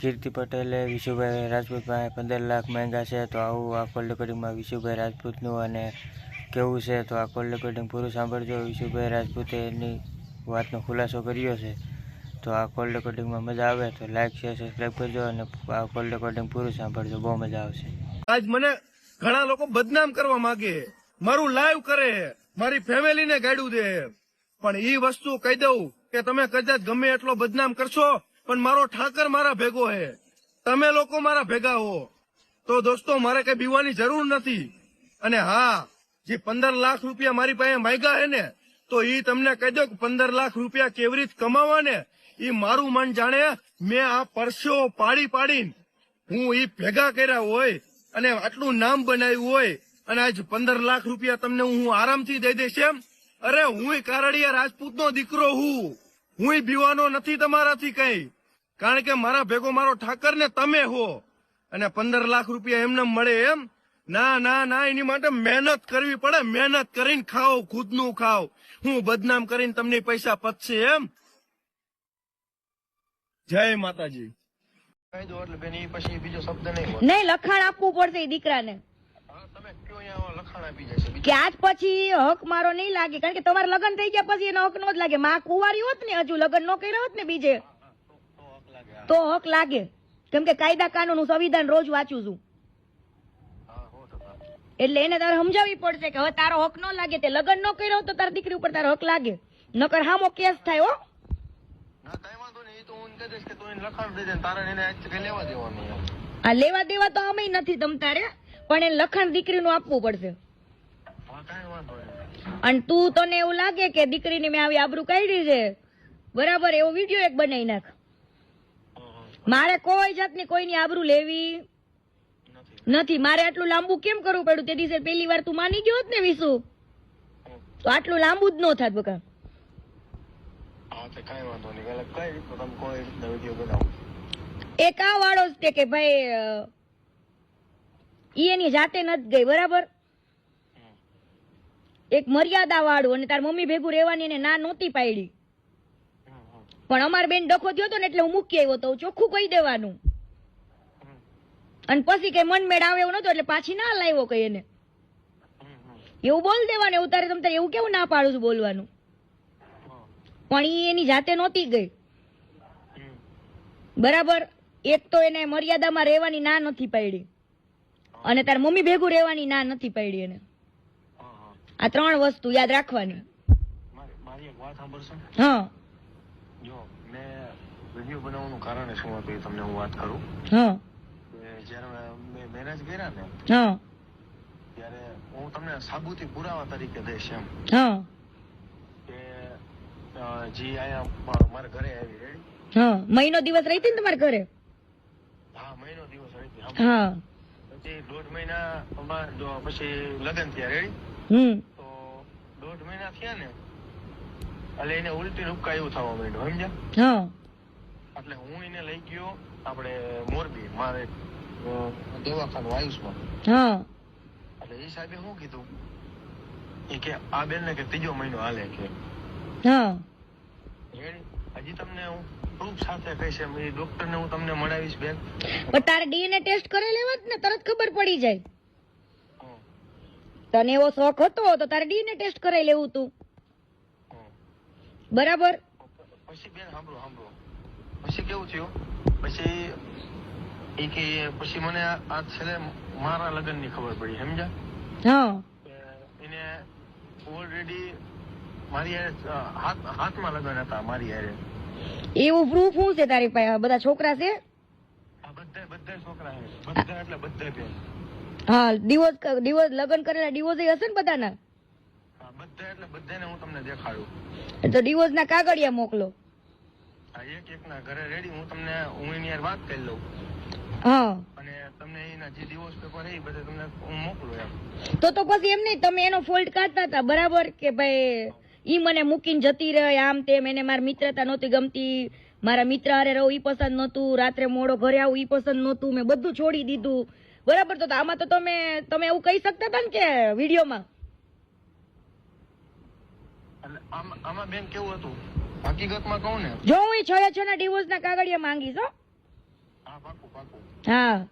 કીર્તિ પટેલે વિશુભાઈ રાજપૂત પાસે પંદર લાખ માંગ્યા છે, તો આવું આ કોલ રેકોર્ડિંગમાં વિશુભાઈ રાજપૂતનું અને કેવું છે, તો આ કોલ રેકોર્ડિંગ પૂરું સાંભળજો. વિશુભાઈ રાજપૂતે એની વાતનો ખુલાસો કર્યો છે, તો આ કોલ રેકોર્ડિંગમાં મજા આવે તો લાઈક શેર સબસ્ક્રાઈબ કરજો અને આ કોલ રેકોર્ડિંગ પૂરું સાંભળજો. બહુ મજા આવશે. આજ મને ઘણા લોકો બદનામ કરવા માંગે મારું લાઈવ કરે મારી ફેમિલીને ગાડું દે પણ એ વસ્તુ કહી દઉં કે તમે કદાચ ગમે એટલો બદનામ કરશો પણ મારો ઠાકર મારા ભેગો હે. તમે લોકો મારા ભેગા હો. તો દોસ્તો, મારે કઈ બીવાની જરૂર નથી. અને હા, જે પંદર લાખ રૂપિયા મારી પાસે માંગ્યા હે ને, તો એ તમને કહી દો કે પંદર લાખ રૂપિયા કેવી રીતે કમાવા ને એ મારું મન જાણે મેં આ પરસ્યો પાડી પાડીને હું એ ભેગા કર્યા હોય અને આટલું નામ બનાવ્યું હોય અને આજ પંદર લાખ રૂપિયા તમને હું આરામથી દઈ દઈશ એમ? અરે હું કારડિયા રાજપૂતનો દીકરો હું. હું બીવાનો નથી તમારાથી કઈ. કારણ કે મારા ભેગો મારો ઠાકર ને તમે હો. અને પંદર લાખ રૂપિયા એમને મળે એમ. ના ના ના એની માટે મહેનત કરવી પડે. મહેનત કરીને ખાઓ ખુદનું ખાઓ. હું બદનામ કરીને તમને પૈસા પતશે એમ. જય માતાજી. કહી દો એટલે બેન પછી બીજો શબ્દ નહીં નહીં લખાણ આપવું પડશે દીકરાને. કે આજ પછી હક મારો નહીં લાગે કારણ કે તમારે લગ્ન થઈ ગયા પછી એનો હક નો જ લાગે. માં કુંવારી હોત ને હજુ લગ્ન નો કર્યા હોત ને બીજે તો હક લાગે કેમ કે કાયદા કાનૂન હું સંવિધાન રોજ વાંચું છું. એટલે એને તારે સમજાવવી પડશે કે હવે તારો હક નો લાગે તે લગ્ન નો કર્યો તો તારી દીકરી ઉપર તારો હક લાગે. નકર હામો કેસ થાય હો. આ લેવા દેવા તો અમે નથી તમ તારે. પણ એને લખણ દીકરીનું આપવું પડશે. અને તું તને એવું લાગે કે દીકરીની મેં આવી આબરૂ કાઢી છે? બરાબર એવો વીડિયો એક બનાવી નાખ. મારે કોઈ જાતની કોઈની આબરૂ લેવી નથી. મારે આટલું લાંબુ કેમ કરવું પડ્યું? તે દિવસે પહેલી વાર તું માની ગયો હોત ને વિશુ તો આટલું લાંબુ જ ન થાત બકા. એક વાળો જ કે ભાઈ ઈ એની જાતે નથી ગઈ, બરાબર? એક મર્યાદા વાળું અને તાર મમ્મી ભેગું રહેવાની ના નહોતી પાડી પણ અમાર બેન ડખો થયો હતો ને એટલે હું મૂકી આવ્યો તો ચોખ્ખું કહી દેવાનું. અને પછી કઈ મન મેળ આવે એવું નતો એટલે પાછી ના લાવ્યો કઈ એને. એવું બોલ દેવાનું, એવું તારે તમે એવું કેવું ના પાડું છું બોલવાનું? પણ ઈ એની જાતે નહોતી ગઈ. બરાબર? એક તો એને મર્યાદામાં રહેવાની ના નથી પાડી અને તાર મમ્મી ભેગું રહેવાની ના નથી પડી એને. આ ત્રણ વસ્તુ યાદ રાખવાની. મારી મારી એક વાત સાંભળશો? હા. જો મેં વીડિયો બનાવવાનું કારણ શું હતું એ તમને હું વાત કરું? હા. જ્યારે મેં મેરેજ કર્યા ને હા. ત્યારે હું તમને સાબુતી પુરાવા તરીકે દઈશ એમ. હા. કે જી આયા અહીંયા મારા ઘરે આવી રેડી હા. મહિનો દિવસ રહી હતી ને તમારા ઘરે? હા મહિનો દિવસ રહી હતી હા. પછી દોઢ મહિના બાદ પછી લગ્ન થયા રેડી તો દોઢ મહિના થયા ને એટલે એને ઉલટી રૂપકા એવું થવા માંડ્યું સમજ્યા? એટલે હું એને લઈ ગયો આપણે મોરબી મારે દવાખાનું આયુષમાં એટલે એ સાહેબે શું કીધું? એ કે આ બેન ને કે ત્રીજો મહિનો હાલે કે. હા. રેડી હજી તમને હું પ્રૂફ સાથે કહીશ એમ. એ ડોક્ટર ને હું તમને મળાવીશ બેન. પણ તારે ડીએનએ ટેસ્ટ કરી લેવા ને તરત ખબર પડી જાય. તને એવો શોખ હતો તો તારે ડીએનએ ટેસ્ટ કરાવી લેવું તું. બરાબર? પછી બેન સાંભળો સાંભળો. પછી કેવું થયું? પછી એ કે પછી મને આ આ છેલ્લે મારા લગ્નની ખબર પડી સમજ્યા? હા. એને ઓલરેડી મારી હાથ હાથમાં લગ્ન હતા મારી હારે. એવું પ્રૂફ શું છે તારી પાસે? બધા છોકરા છે? બધા બધા છોકરા છે. બધા એટલે બધા બેન હા ડિવોર્સ ડિવોર્સ લગ્ન કરેલા ડિવોર્સ હશે ને બધાના? બધા એટલે બધાને હું તમને દેખાડું. તો ડિવોર્સ ના કાગળિયા મોકલો. આ એક એક ના ઘરે રેડી હું તમને હું એની વાત કરી લઉં. હા. અને તમને એના જે ડિવોર્સ પેપર એ બધા તમને હું મોકલું એમ. તો તો પછી એમ નહીં તમે એનો ફોલ્ટ કાઢતા હતા બરાબર? કે ભાઈ ઈ મને મૂકીને જતી રહે આમ તેમ. એને મારી મિત્રતા નહોતી ગમતી. મારા મિત્ર હારે રહું ઈ પસંદ નહોતું. રાત્રે મોડો ઘરે આવું ઈ પસંદ નહોતું. મેં બધું છોડી દીધું. બરાબર તો આમાં તો તમે તમે એવું કહી શકતા હતા ને કે વિડીયોમાં? આમાં બેન કેવું હતું? હકીકતમાં કહું ને. જો હું છ છ ના ડિવોર્સ ના કાગળિયા માંગીશ હો. હા પાકું પાકું. હા.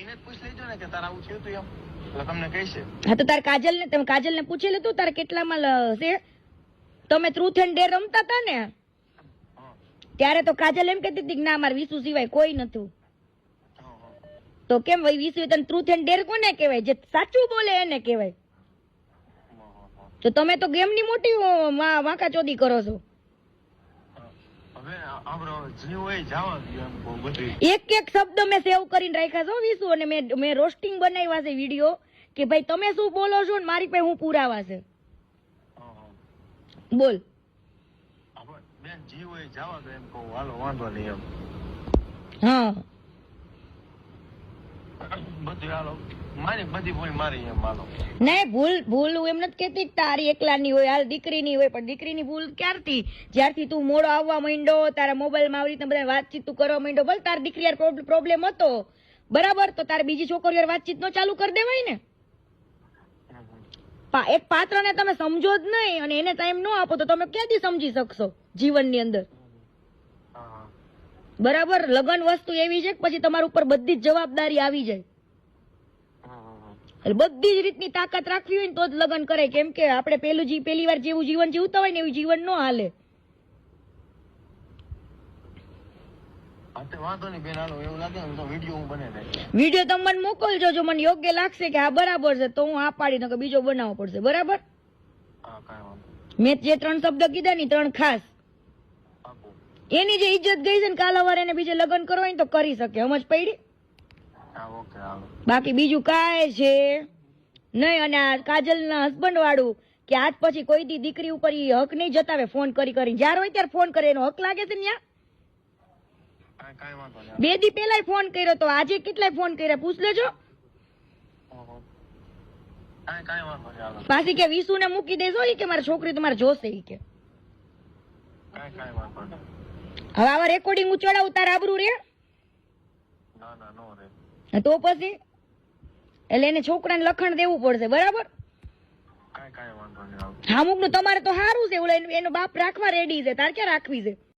એને જ લેજો ને કે તારે આવું થયું તું એમ. તમને કહીશે. હા તો તાર કાજલ ને તમે કાજલ ને પૂછી લેતું તારે કેટલામાં છે? તમે ટ્રુથ એન્ડ ડેર રમતા હતા ને? ત્યારે તો કાજલ એમ કહેતી હતી કે ના મારે વિસુ સિવાય કોઈ નતું. તો કેમ ભાઈ વિસુ તને ટ્રુથ એન્ડ ડેર કોને કહેવાય? જે સાચું બોલે એને કહેવાય. તો તમે તો ગેમની મોટી વાંકા ચોદી કરો છો. એક એક શબ્દ મેં સેવ કરીને રાખ્યા છો વિસુ અને મેં મેં રોસ્ટિંગ બનાવ્યા છે વીડિયો કે ભાઈ તમે શું બોલો છો ને મારી પાસે હું પુરાવા છે. બોલ. બેન જી હોય જવા દો એમ કહું. હાલો વાંધો નહીં એમ. હા. બધું હાલો. મારી બધી ભૂલ મારી એમ હાલો. નહીં ભૂલ ભૂલ હું એમ નથી કહેતી તારી એકલાની હોય હાલ દીકરીની હોય પણ દીકરીની ભૂલ ક્યારથી? જ્યારથી તું મોડો આવવા માંડ્યો તારા મોબાઈલમાં આવી રીતે બધા વાતચીત તું કરવા માંડો ભલે તારી દીકરી પ્રોબ્લેમ હતો. બરાબર? તો તારે બીજી છોકરીઓ વાતચીત નો ચાલુ કરી દેવાય ને. એક પાત્રને તમે સમજો જ નહીં અને એને ટાઈમ ન આપો તો તમે ક્યાંથી સમજી શકશો જીવનની અંદર? બરાબર? લગન વસ્તુ એવી છે કે પછી તમારા ઉપર બધી જ જવાબદારી આવી જાય. એટલે બધી જ રીતની તાકાત રાખવી હોય ને તો જ લગ્ન કરે કેમ કે આપણે પેલું જી પેલી વાર જેવું જીવન જીવતા હોય ને એવું જીવન ન હાલે હા તે વાંધો નહીં બેન હાલો એવું લાગે ને તો વીડિયો તમે મને મોકલજો જો મને યોગ્ય લાગશે કે આ બરાબર છે તો હું આ પાડી નાખો બીજો બનાવવો પડશે બરાબર? મેં જે ત્રણ શબ્દ કીધા ને ત્રણ ખાસ. એની જે ઇજ્જત ગઈ છે ને કાલ અવારે એને બીજે લગ્ન કરવા હોય તો કરી શકે સમજ પડી? બાકી બીજું કાંઈ છે. નહીં અને આ કાજલના હસબન્ડ વાળું કે આજ પછી કોઈ દી દીકરી ઉપર ઈ હક નહીં જતાવે ફોન કરી કરી જ્યારે હોય ત્યારે ફોન કરે એનો હક લાગે છે ને ન્યા? કાંઈ કાંઈ વાંધો નહીં બે દી પેલા ફોન કર્યો તો આજે કેટલાય ફોન કર્યા? પૂછ લેજો. પાછી કે વિસુ ને મૂકી દેજો કે મારી છોકરી તમારે જોશે કે. હવે આવા રેકોર્ડિંગ ઉચોડા ઉતાર તારે આબરું રે. તો પછી? એટલે એને છોકરાને લખણ દેવું પડશે બરાબર? અમુકનું તમારે તો સારું છે એનો બાપ રાખવા રેડી છે તારે ક્યાં રાખવી છે?